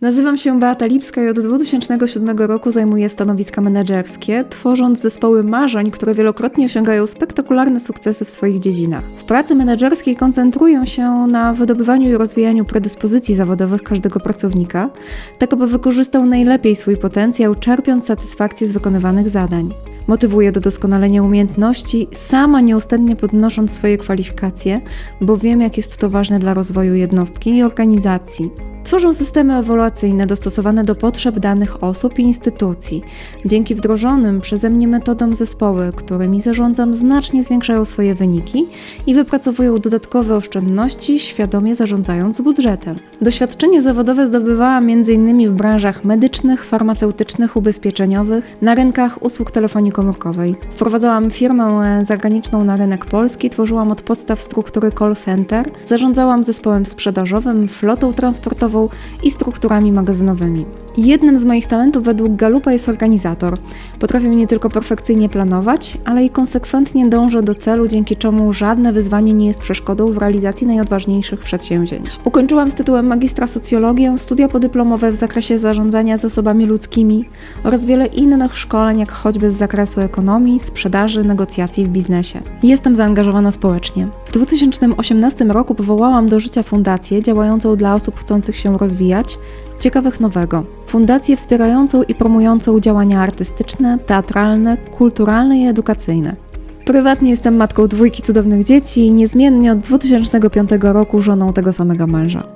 Nazywam się Beata Lipska i od 2007 roku zajmuję stanowiska menedżerskie, tworząc zespoły marzeń, które wielokrotnie osiągają spektakularne sukcesy w swoich dziedzinach. W pracy menedżerskiej koncentruję się na wydobywaniu i rozwijaniu predyspozycji zawodowych każdego pracownika, tak aby wykorzystał najlepiej swój potencjał, czerpiąc satysfakcję z wykonywanych zadań. Motywuję do doskonalenia umiejętności, sama nieustannie podnosząc swoje kwalifikacje, bo wiem, jak jest to ważne dla rozwoju jednostki i organizacji. Tworzą systemy ewaluacyjne dostosowane do potrzeb danych osób i instytucji. Dzięki wdrożonym przeze mnie metodom zespoły, którymi zarządzam, znacznie zwiększają swoje wyniki i wypracowują dodatkowe oszczędności, świadomie zarządzając budżetem. Doświadczenie zawodowe zdobywałam m.in. w branżach medycznych, farmaceutycznych, ubezpieczeniowych, na rynkach usług telefonii komórkowej. Wprowadzałam firmę zagraniczną na rynek polski, tworzyłam od podstaw struktury call center, zarządzałam zespołem sprzedażowym, flotą transportową i strukturami magazynowymi. Jednym z moich talentów według Galupa jest organizator. Potrafię nie tylko perfekcyjnie planować, ale i konsekwentnie dążę do celu, dzięki czemu żadne wyzwanie nie jest przeszkodą w realizacji najodważniejszych przedsięwzięć. Ukończyłam z tytułem magistra socjologię, studia podyplomowe w zakresie zarządzania zasobami ludzkimi oraz wiele innych szkoleń, jak choćby z zakresu ekonomii, sprzedaży, negocjacji w biznesie. Jestem zaangażowana społecznie. W 2018 roku powołałam do życia fundację działającą dla osób chcących się rozwijać, ciekawych nowego. Fundację wspierającą i promującą działania artystyczne, teatralne, kulturalne i edukacyjne. Prywatnie jestem matką dwójki cudownych dzieci i niezmiennie od 2005 roku żoną tego samego męża.